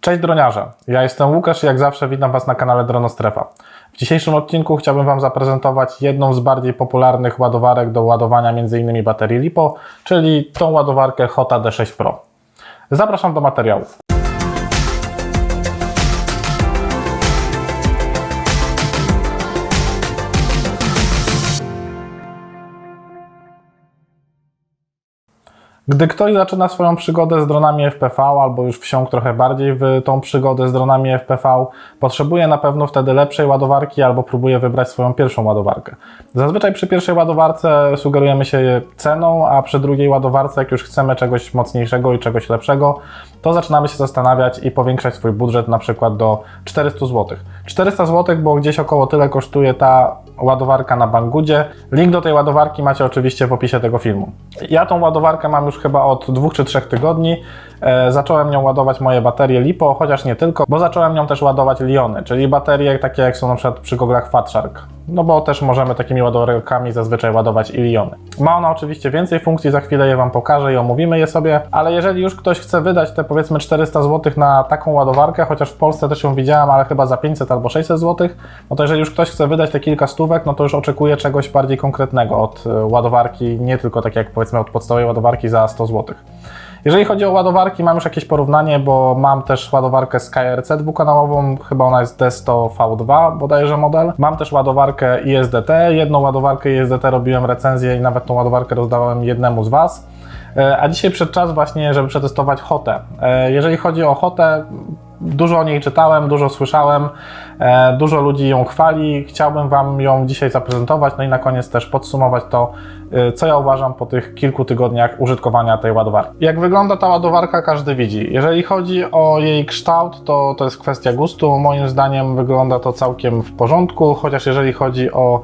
Cześć droniarze, ja jestem Łukasz i jak zawsze witam Was na kanale Dronostrefa. W dzisiejszym odcinku chciałbym Wam zaprezentować jedną z bardziej popularnych ładowarek do ładowania m.in. baterii LiPo, czyli tą ładowarkę Hota D6 Pro. Zapraszam do materiału. Gdy ktoś zaczyna swoją przygodę z dronami FPV albo już wsiąkł trochę bardziej w tą przygodę z dronami FPV, potrzebuje na pewno wtedy lepszej ładowarki albo próbuje wybrać swoją pierwszą ładowarkę. Zazwyczaj przy pierwszej ładowarce sugerujemy się ceną, a przy drugiej ładowarce, jak już chcemy czegoś mocniejszego i czegoś lepszego, to zaczynamy się zastanawiać i powiększać swój budżet na przykład do 400 zł. 400 zł, bo gdzieś około tyle kosztuje ta ładowarka na Banggoodzie. Link do tej ładowarki macie oczywiście w opisie tego filmu. Ja tą ładowarkę mam już chyba od dwóch czy trzech tygodni. E, zacząłem nią ładować moje baterie LiPo, chociaż nie tylko, bo zacząłem nią też ładować Liony, czyli baterie takie jak są na przykład przy goglach Fatshark. No bo też możemy takimi ładowarkami zazwyczaj ładować i. Ma ona oczywiście więcej funkcji, za chwilę je Wam pokażę i omówimy je sobie, ale jeżeli już ktoś chce wydać te powiedzmy 400 zł na taką ładowarkę, chociaż w Polsce też ją widziałem, ale chyba za 500 albo 600 zł, no to jeżeli już ktoś chce wydać te kilka stówek, no to już oczekuje czegoś bardziej konkretnego od e, ładowarki, nie tylko tak jak powiedzmy od podstawowej ładowarki za 100 zł. Jeżeli chodzi o ładowarki, mam już jakieś porównanie, bo mam też ładowarkę SkyRC dwukanałową, chyba ona jest D100V2 bodajże model. Mam też ładowarkę ISDT, jedną ładowarkę ISDT robiłem recenzję i nawet tą ładowarkę rozdałem jednemu z Was. E, A dzisiaj przed czas właśnie, żeby przetestować Hotę. E, Jeżeli chodzi o Hotę, dużo o niej czytałem, dużo słyszałem, e, dużo ludzi ją chwali. Chciałbym Wam ją dzisiaj zaprezentować, no i na koniec też podsumować to, e, co ja uważam po tych kilku tygodniach użytkowania tej ładowarki. Jak wygląda ta ładowarka, każdy widzi. Jeżeli chodzi o jej kształt, to to jest kwestia gustu. Moim zdaniem wygląda to całkiem w porządku, chociaż jeżeli chodzi o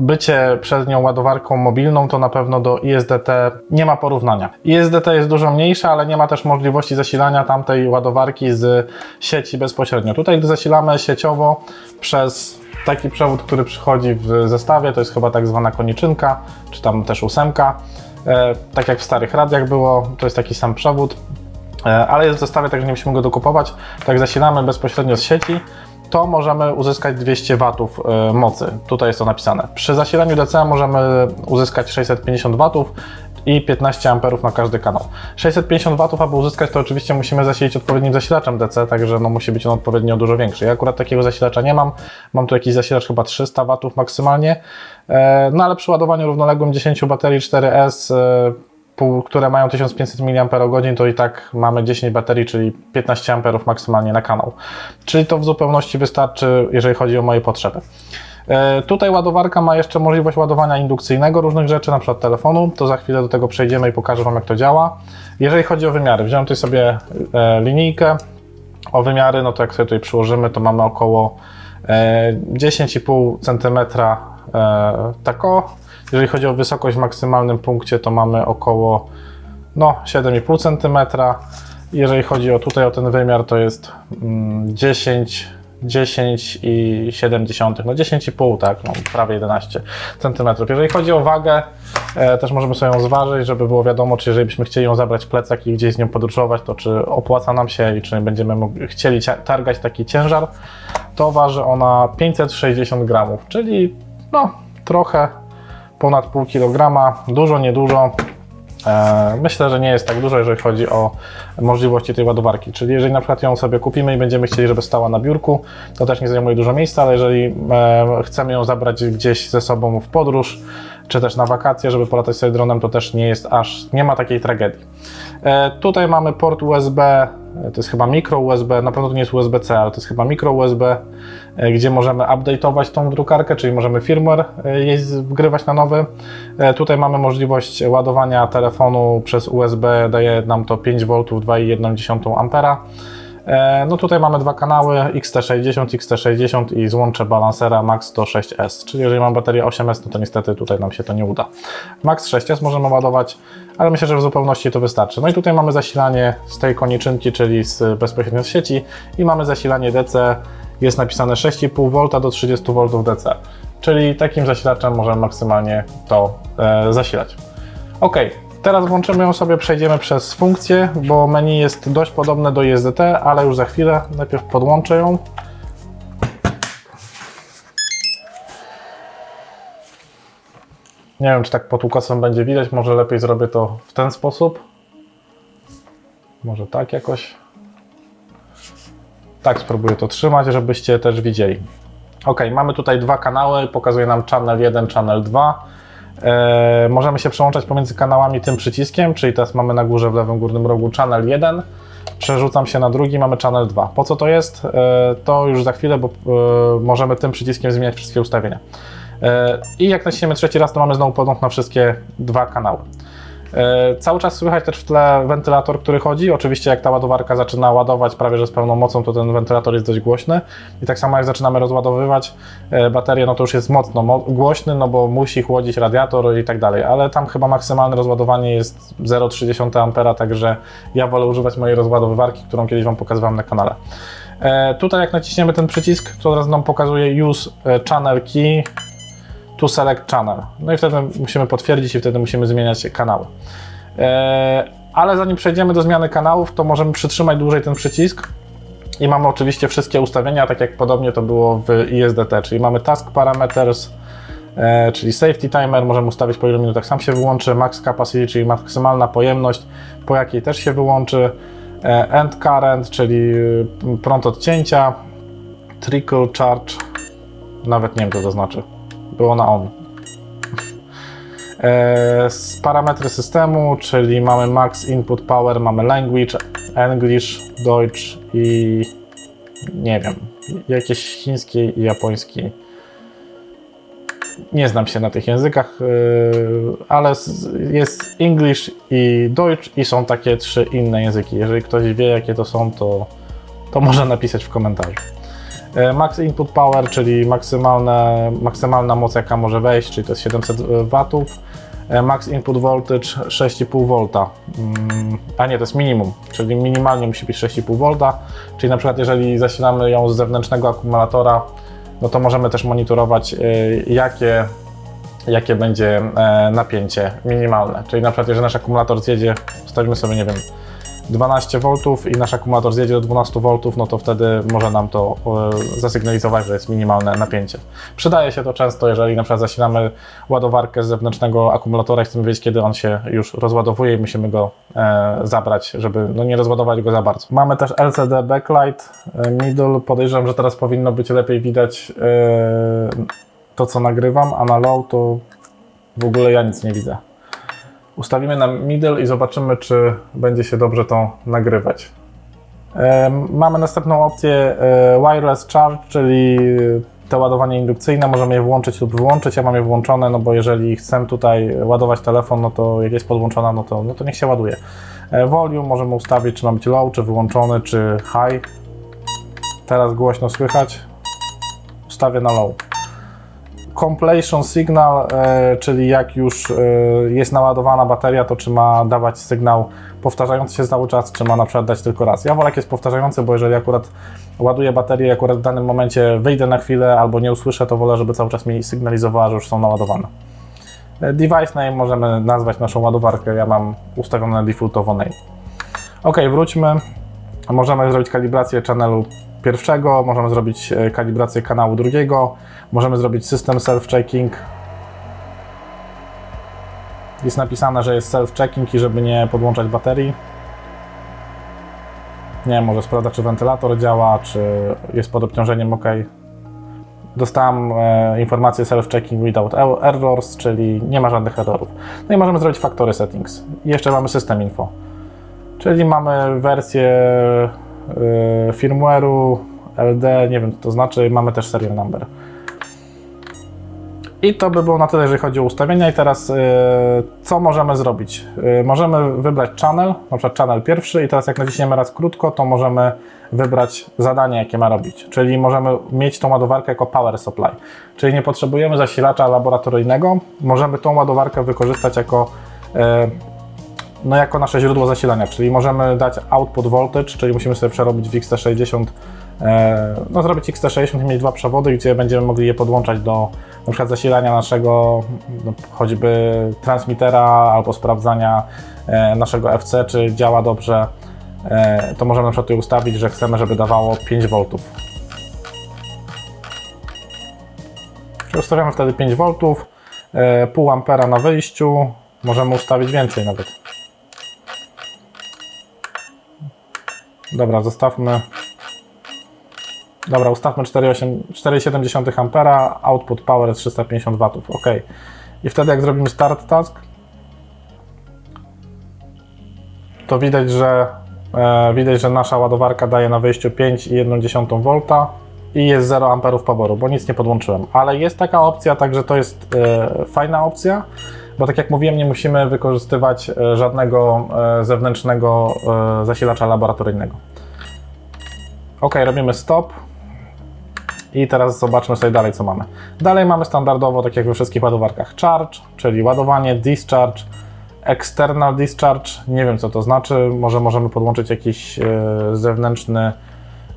bycie przez nią ładowarką mobilną, to na pewno do ISDT nie ma porównania. ISDT jest dużo mniejsza, ale nie ma też możliwości zasilania tamtej ładowarki z sieci bezpośrednio. Tutaj, gdy zasilamy sieciowo przez taki przewód, który przychodzi w zestawie, to jest chyba tak zwana koniczynka, czy tam też ósemka. E, tak jak w starych radiach było, to jest taki sam przewód, e, ale jest w zestawie, także nie musimy go dokupować. Tak zasilamy bezpośrednio z sieci, to możemy uzyskać 200 W e, mocy. Tutaj jest to napisane. Przy zasilaniu DC możemy uzyskać 650 W i 15 A na każdy kanał. 650 W, aby uzyskać to oczywiście musimy zasilić odpowiednim zasilaczem DC, także no musi być on odpowiednio dużo większy. Ja akurat takiego zasilacza nie mam, mam tu jakiś zasilacz chyba 300 W maksymalnie, E, no ale przy ładowaniu równoległym 10 baterii 4S e, pół- które mają 1500 mAh, to i tak mamy 10 baterii, czyli 15 A maksymalnie na kanał. Czyli to w zupełności wystarczy, jeżeli chodzi o moje potrzeby. E, Tutaj ładowarka ma jeszcze możliwość ładowania indukcyjnego różnych rzeczy, na przykład telefonu. To za chwilę do tego przejdziemy i pokażę Wam, jak to działa. Jeżeli chodzi o wymiary, wziąłem tutaj sobie e, linijkę. O wymiary, no to jak sobie tutaj przyłożymy, to mamy około e, 10,5 cm tako. Jeżeli chodzi o wysokość w maksymalnym punkcie, to mamy około no, 7,5 cm. Jeżeli chodzi o tutaj o ten wymiar, to jest mm, 10, 10,7, no 10,5, tak, no, prawie 11 cm. Jeżeli chodzi o wagę, e, też możemy sobie ją zważyć, żeby było wiadomo, czy jeżeli byśmy chcieli ją zabrać w plecak i gdzieś z nią podróżować, to czy opłaca nam się i czy będziemy chcieli targać taki ciężar, to waży ona 560 gramów, czyli no trochę ponad pół kilograma, dużo, niedużo. E, Myślę, że nie jest tak dużo, jeżeli chodzi o możliwości tej ładowarki. Czyli jeżeli na przykład ją sobie kupimy i będziemy chcieli, żeby stała na biurku, to też nie zajmuje dużo miejsca, ale jeżeli e, chcemy ją zabrać gdzieś ze sobą w podróż, czy też na wakacje, żeby polatać sobie dronem, to też nie jest aż, nie ma takiej tragedii. E, Tutaj mamy port USB, e, to jest chyba mikro USB, na pewno to nie jest USB-C, ale to jest chyba mikro USB, e, gdzie możemy update'ować tą drukarkę, czyli możemy firmware jej wgrywać na nowy. Tutaj mamy możliwość ładowania telefonu przez USB, daje nam to 5 V 2,1 ampera. E, No tutaj mamy dwa kanały, XT60, XT60 i złącze balansera Max 106S, czyli jeżeli mam baterię 8S, no to niestety tutaj nam się to nie uda. Max 6S możemy ładować, ale myślę, że w zupełności to wystarczy. No i tutaj mamy zasilanie z tej koniczynki, czyli z bezpośrednio z sieci i mamy zasilanie DC, jest napisane 6,5 V do 30 V DC, czyli takim zasilaczem możemy maksymalnie to e, zasilać. Ok, Teraz włączymy ją sobie, przejdziemy przez funkcję, bo menu jest dość podobne do ISDT, ale już za chwilę. Najpierw podłączę ją. Nie wiem, czy tak pod ukosem będzie widać, może lepiej zrobię to w ten sposób. Może tak jakoś. Tak spróbuję to trzymać, żebyście też widzieli. Ok, mamy tutaj dwa kanały, pokazuje nam channel 1, channel 2. E, możemy się przełączać pomiędzy kanałami tym przyciskiem, czyli teraz mamy na górze w lewym górnym rogu channel 1. Przerzucam się na drugi, mamy channel 2. Po co to jest? E, to już za chwilę, bo e, możemy tym przyciskiem zmieniać wszystkie ustawienia. E, I jak naciśniemy trzeci raz, to mamy znowu podłącz na wszystkie dwa kanały. E, Cały czas słychać też w tle wentylator, który chodzi. Oczywiście jak ta ładowarka zaczyna ładować prawie że z pełną mocą, to ten wentylator jest dość głośny. I tak samo jak zaczynamy rozładowywać e, baterię, no to już jest mocno mo głośny, no bo musi chłodzić radiator i tak dalej. Ale tam chyba maksymalne rozładowanie jest 0,3 A, także ja wolę używać mojej rozładowywarki, którą kiedyś Wam pokazywałem na kanale. E, Tutaj jak naciśniemy ten przycisk, to teraz nam pokazuje Use Channel Key to select channel. No i wtedy musimy potwierdzić i wtedy musimy zmieniać kanały. Eee, ale zanim przejdziemy do zmiany kanałów, to możemy przytrzymać dłużej ten przycisk i mamy oczywiście wszystkie ustawienia, tak jak podobnie to było w ISDT, czyli mamy task parameters, e, czyli safety timer, możemy ustawić po ilu minutach sam się wyłączy, max capacity, czyli maksymalna pojemność, po jakiej też się wyłączy, e, end current, czyli prąd odcięcia, trickle charge, nawet nie wiem co to znaczy było na on. E, z parametry systemu, czyli mamy max input power, mamy language, English, Deutsch i nie wiem, jakieś chiński i japoński. Nie znam się na tych językach, e, ale jest English i Deutsch i są takie trzy inne języki. Jeżeli ktoś wie, jakie to są, to, to może napisać w komentarzu. E, Max Input Power, czyli maksymalne, maksymalna moc jaka może wejść, czyli to jest 700 W. E, Max Input Voltage 6,5 V. Mm, a nie, to jest minimum, czyli minimalnie musi być 6,5 V. Czyli na przykład jeżeli zasilamy ją z zewnętrznego akumulatora, no to możemy też monitorować e, jakie, jakie będzie napięcie minimalne. Czyli na przykład jeżeli nasz akumulator zjedzie, stawimy sobie, nie wiem, 12 V i nasz akumulator zjedzie do 12 V, no to wtedy może nam to e, zasygnalizować, że jest minimalne napięcie. Przydaje się to często, jeżeli na przykład zasilamy ładowarkę z zewnętrznego akumulatora i chcemy wiedzieć, kiedy on się już rozładowuje i musimy go e, zabrać, żeby no, nie rozładować go za bardzo. Mamy też LCD backlight, e, middle. Podejrzewam, że teraz powinno być lepiej widać to, co nagrywam, a na low to w ogóle ja nic nie widzę. Ustawimy na middle i zobaczymy, czy będzie się dobrze to nagrywać. Mamy następną opcję e, wireless charge, czyli te ładowanie indukcyjne. Możemy je włączyć lub wyłączyć. Ja mam je włączone, no bo jeżeli chcę tutaj ładować telefon, no to jak jest podłączona, no to, no to niech się ładuje. E, volume możemy ustawić, czy ma być low, czy wyłączony, czy high. Teraz głośno słychać. Ustawię na low completion signal, e, czyli jak już e, jest naładowana bateria, to czy ma dawać sygnał powtarzający się cały czas, czy ma na przykład dać tylko raz. Ja wolę jak jest powtarzający, bo jeżeli akurat ładuję baterię i akurat w danym momencie wyjdę na chwilę albo nie usłyszę, to wolę, żeby cały czas mi sygnalizowała, że już są naładowane. E, device name możemy nazwać naszą ładowarkę, ja mam ustawione defaultowo name. Ok, wróćmy. Możemy zrobić kalibrację channelu pierwszego, możemy zrobić kalibrację kanału drugiego, Możemy zrobić system self-checking. Jest napisane, że jest self-checking i żeby nie podłączać baterii. Nie wiem, może sprawdza, czy wentylator działa, czy jest pod obciążeniem ok. Dostałem e, informację self-checking without errors, czyli nie ma żadnych errorów. No i możemy zrobić factory settings. I jeszcze mamy system info. Czyli mamy wersję e, firmware'u, LD, nie wiem co to znaczy, mamy też serial number. I to by było na tyle, jeżeli chodzi o ustawienia. I teraz yy, co możemy zrobić? Yy, możemy wybrać channel, na przykład channel pierwszy i teraz jak naciśniemy raz krótko, to możemy wybrać zadanie, jakie ma robić. Czyli możemy mieć tą ładowarkę jako power supply. Czyli nie potrzebujemy zasilacza laboratoryjnego, możemy tą ładowarkę wykorzystać jako no jako nasze źródło zasilania, czyli możemy dać output voltage, czyli musimy sobie przerobić w XT60 e, no, zrobić XT60 i mieć dwa przewody, gdzie będziemy mogli je podłączać do na przykład zasilania naszego no, choćby transmitera albo sprawdzania e, naszego FC, czy działa dobrze. E, to możemy na przykład tutaj ustawić, że chcemy, żeby dawało 5 V. Czyli Ustawiamy wtedy 5 V, pół ampera na wyjściu, możemy ustawić więcej nawet. Dobra, zostawmy. Dobra, ustawmy 4,8 4,7 ampera, output power 350 W. OK. I wtedy jak zrobimy start task, to widać, że e, widać, że nasza ładowarka daje na wyjściu 5,1 V i jest 0 amperów poboru, bo nic nie podłączyłem. Ale jest taka opcja, także to jest e, fajna opcja, bo tak jak mówiłem, nie musimy wykorzystywać e, żadnego e, zewnętrznego e, zasilacza laboratoryjnego. OK, robimy stop. I teraz zobaczmy sobie dalej, co mamy. Dalej mamy standardowo, tak jak we wszystkich ładowarkach, charge, czyli ładowanie, discharge, external discharge. Nie wiem, co to znaczy. Może możemy podłączyć jakiś zewnętrzny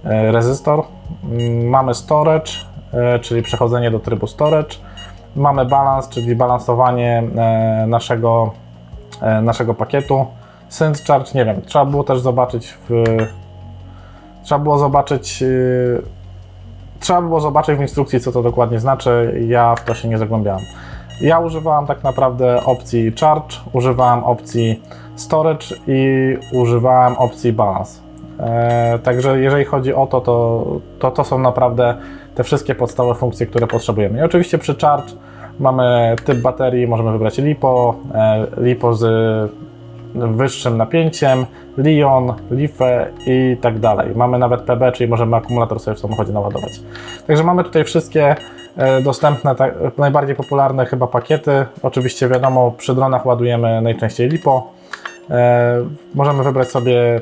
rezystor. Mm, Mamy storage, czyli przechodzenie do trybu storage. Mamy balance, czyli balansowanie e, naszego, e, naszego pakietu. Synth charge, nie wiem, trzeba było też zobaczyć w... Trzeba było zobaczyć yy, trzeba było zobaczyć w instrukcji, co to dokładnie znaczy. Ja w to się nie zagłębiałem. Ja używałem tak naprawdę opcji Charge, używałem opcji Storage i używałem opcji Balance. E, także jeżeli chodzi o to, to, to, to są naprawdę te wszystkie podstawowe funkcje, które potrzebujemy. I oczywiście przy Charge mamy typ baterii, możemy wybrać LiPo, e, LiPo z wyższym napięciem, Lion, Life i tak dalej. Mamy nawet PB, czyli możemy akumulator sobie w samochodzie naładować. Także mamy tutaj wszystkie e, dostępne, tak, najbardziej popularne chyba pakiety. Oczywiście wiadomo, przy dronach ładujemy najczęściej LiPo. E, możemy wybrać sobie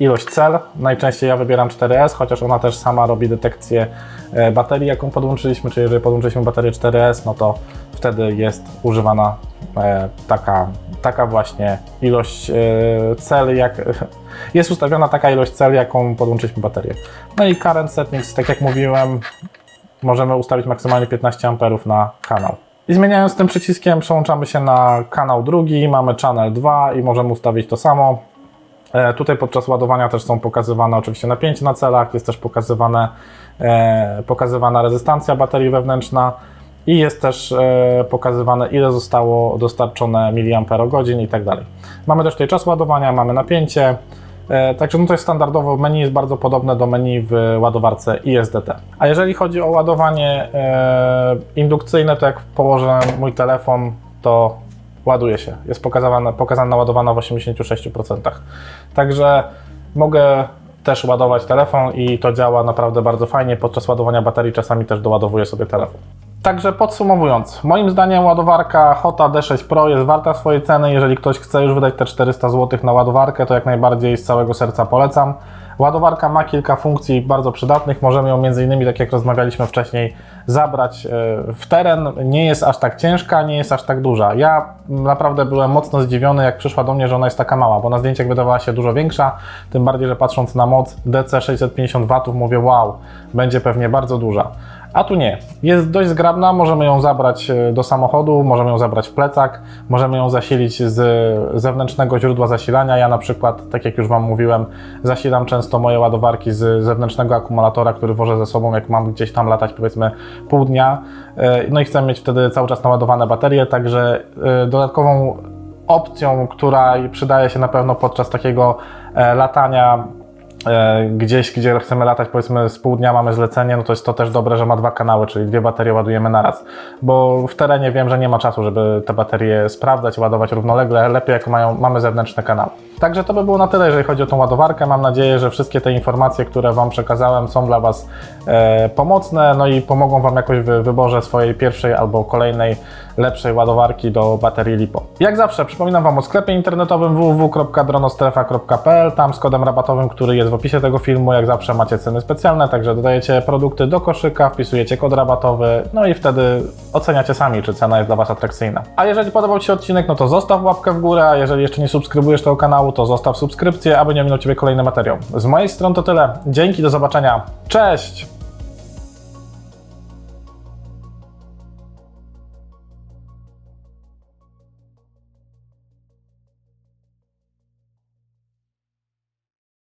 ilość cel. Najczęściej ja wybieram 4S, chociaż ona też sama robi detekcję baterii, jaką podłączyliśmy, czyli jeżeli podłączyliśmy baterię 4S, no to wtedy jest używana e, taka, taka właśnie ilość e, cel, jak jest ustawiona taka ilość cel, jaką podłączyliśmy baterię. No i current settings, tak jak mówiłem, możemy ustawić maksymalnie 15 amperów na kanał. I zmieniając tym przyciskiem przełączamy się na kanał drugi, mamy channel 2 i możemy ustawić to samo. E, Tutaj podczas ładowania też są pokazywane oczywiście napięcie na celach, jest też pokazywane, e, pokazywana rezystancja baterii wewnętrzna i jest też e, pokazywane ile zostało dostarczone miliamperogodzin i tak dalej. Mamy też tutaj czas ładowania, mamy napięcie, e, także no to jest standardowo, menu jest bardzo podobne do menu w ładowarce ISDT. A jeżeli chodzi o ładowanie e, indukcyjne, to jak położę mój telefon, to ładuje się. Jest pokazana, pokazana ładowana w 86%. Także mogę też ładować telefon i to działa naprawdę bardzo fajnie. Podczas ładowania baterii czasami też doładowuję sobie telefon. Także podsumowując, moim zdaniem ładowarka Hota D6 Pro jest warta swojej ceny. Jeżeli ktoś chce już wydać te 400 zł na ładowarkę, to jak najbardziej z całego serca polecam. Ładowarka ma kilka funkcji bardzo przydatnych. Możemy ją innymi, tak jak rozmawialiśmy wcześniej, zabrać e, w teren. Nie jest aż tak ciężka, nie jest aż tak duża. Ja naprawdę byłem mocno zdziwiony, jak przyszła do mnie, że ona jest taka mała, bo na zdjęciach wydawała się dużo większa. Tym bardziej, że patrząc na moc DC 650 W, mówię wow, będzie pewnie bardzo duża. A tu nie. Jest dość zgrabna, możemy ją zabrać e, do samochodu, możemy ją zabrać w plecak, możemy ją zasilić z zewnętrznego źródła zasilania. Ja na przykład, tak jak już Wam mówiłem, zasilam często moje ładowarki z zewnętrznego akumulatora, który wożę ze sobą, jak mam gdzieś tam latać powiedzmy pół dnia. E, No i chcę mieć wtedy cały czas naładowane baterie, także e, dodatkową opcją, która przydaje się na pewno podczas takiego latania gdzieś, gdzie chcemy latać, powiedzmy z pół dnia mamy zlecenie, no to jest to też dobre, że ma dwa kanały, czyli dwie baterie ładujemy naraz. Bo w terenie wiem, że nie ma czasu, żeby te baterie sprawdzać, ładować równolegle. Lepiej jak mają, mamy zewnętrzne kanały. Także to by było na tyle, jeżeli chodzi o tą ładowarkę. Mam nadzieję, że wszystkie te informacje, które Wam przekazałem, są dla Was e, pomocne, no i pomogą Wam jakoś w wyborze swojej pierwszej albo kolejnej lepszej ładowarki do baterii LiPo. Jak zawsze przypominam Wam o sklepie internetowym www.dronostrefa.pl. Tam z kodem rabatowym, który jest w opisie tego filmu, jak zawsze macie ceny specjalne, także dodajecie produkty do koszyka, wpisujecie kod rabatowy, no i wtedy oceniacie sami, czy cena jest dla Was atrakcyjna. A jeżeli podobał Ci się odcinek, no to zostaw łapkę w górę, a jeżeli jeszcze nie subskrybujesz tego kanału, kanału, to zostaw subskrypcję, aby nie minął Ciebie kolejny materiał. Z mojej strony to tyle. Dzięki, do zobaczenia. Cześć!